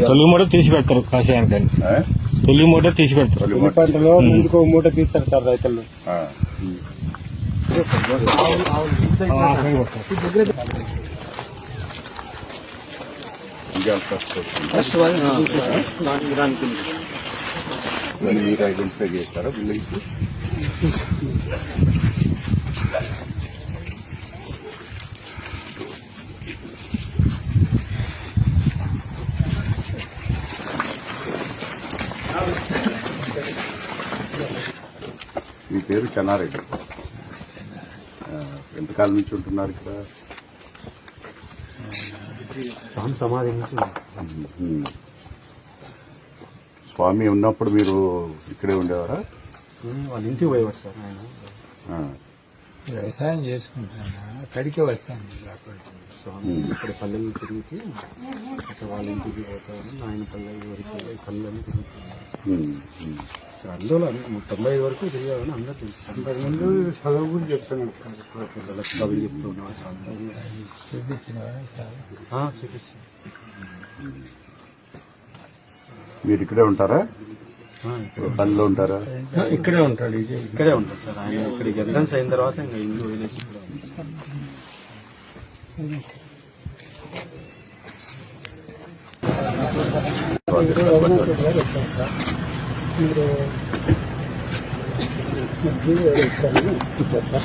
తొలి మూట తీసి పెడతారు కాషాయానికని. ఆ? తొలి మూట తీసి పెడతారు తొలి ఉల్లి మాట. పంటలో ముందుకు మూట తీస్తారు సార్ రైతులు. ఫస్ట్ చేస్తారా? మీ పేరు చెన్నారెడ్డి. ఎంతకాలం నుంచి ఉంటున్నారు ఇక్కడ? సమాధి నుంచి ఉమ్. స్వామి ఉన్నప్పుడు మీరు ఇక్కడే ఉండేవారా? వాళ్ళ ఇంటికి పోయేవాడు సార్. వ్యవసాయం చేసుకుంటాను అక్కడికే వస్తాను స్వామి ఇక్కడ పల్లెలు తిరిగి అక్కడ వాళ్ళ ఇంటికి పోతాను నాయన పల్లెలు వరకు పల్లెలు తిరుగుతున్నాను ఉమ్, ఉమ్. అందులో అన్ని- తొంభై ఐదు వరకు తిరిగామని అందరూ తెలుసు అంతకుముందు చదువు కూడా చెప్తున్నాను సార్. పిల్లలకు చదువు. చెప్తున్నాను చూపించిన చూపిస్తాను మీరు ఇక్కడే ఉంటారా? ఇక్కడ పనిలో ఉంటారా? ఇక్కడే ఉంటాడు ఇక్కడే ఉంటాడు సార్. ఆయన ఇక్కడికి ఎంట్రన్స్ అయిన తర్వాత ఇంకా ఇల్లు వదిలేసి ఇక్కడ. మీరు ఇచ్చాను ఇచ్చారు సార్